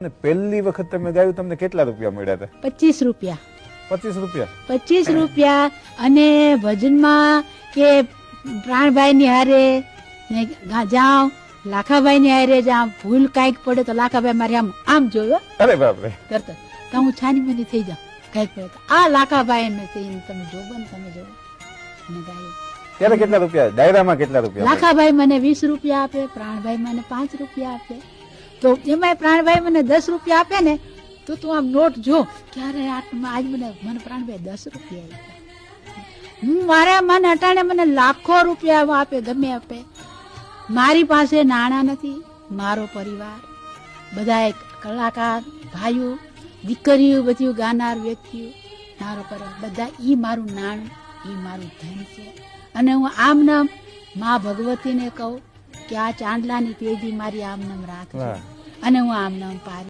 અને પહેલી વખત તમે ગાયું તમને કેટલા રૂપિયા મળ્યા હતા? પચીસ રૂપિયા. પચીસ રૂપિયા? પચીસ રૂપિયા અને ભજનમાં કે પ્રાણભાઈ ની હારે ને ગા- જાઉં લાખાભાઈ ની હારે જાઉં ભૂલ કાંઈક પડે તો લાખાભાઈ મારે આમ આમ જોયો. અરે બાપરે. કરતા. તો હું છાની બની થઈ જાઉં. કાંઈક પડે તો આ લાખાભાઈ ને તે તમે જોવો ને તમે જોવો. અને ગાયું. ત્યારે કેટલા રૂપિયા? ડાયરામાં કેટલા રૂપિયા લાખાભાઈ મને વીસ રૂપિયા આપે પ્રાણભાઈ મને પાંચ રૂપિયા આપે. તો એમાંય પ્રાણભાઈ મને દસ રૂપિયા આપે ને, તો તું આમ નોટ જો, ક્યારે આટમાં આજ મને મને પ્રાણભાઈ દસ રૂપિયા હું મારા મન અટાણે મને લાખો રૂપિયા આપે, ગમે આપે. મારી પાસે નાણાં નથી, મારો પરિવાર. બધા કલાકાર, ભાઈઓ, દીકરીઓ બધી ગાનાર વ્યક્તિઓ. મારો પરિવાર. બધા એ મારું નાણું એ મારું ધન છે. અને હું આમ નામ મા ભગવતીને કહું કે આ ચાંદલાની તેજી મારી આમ નામ રાખજો. અને હું આમ નામ પાર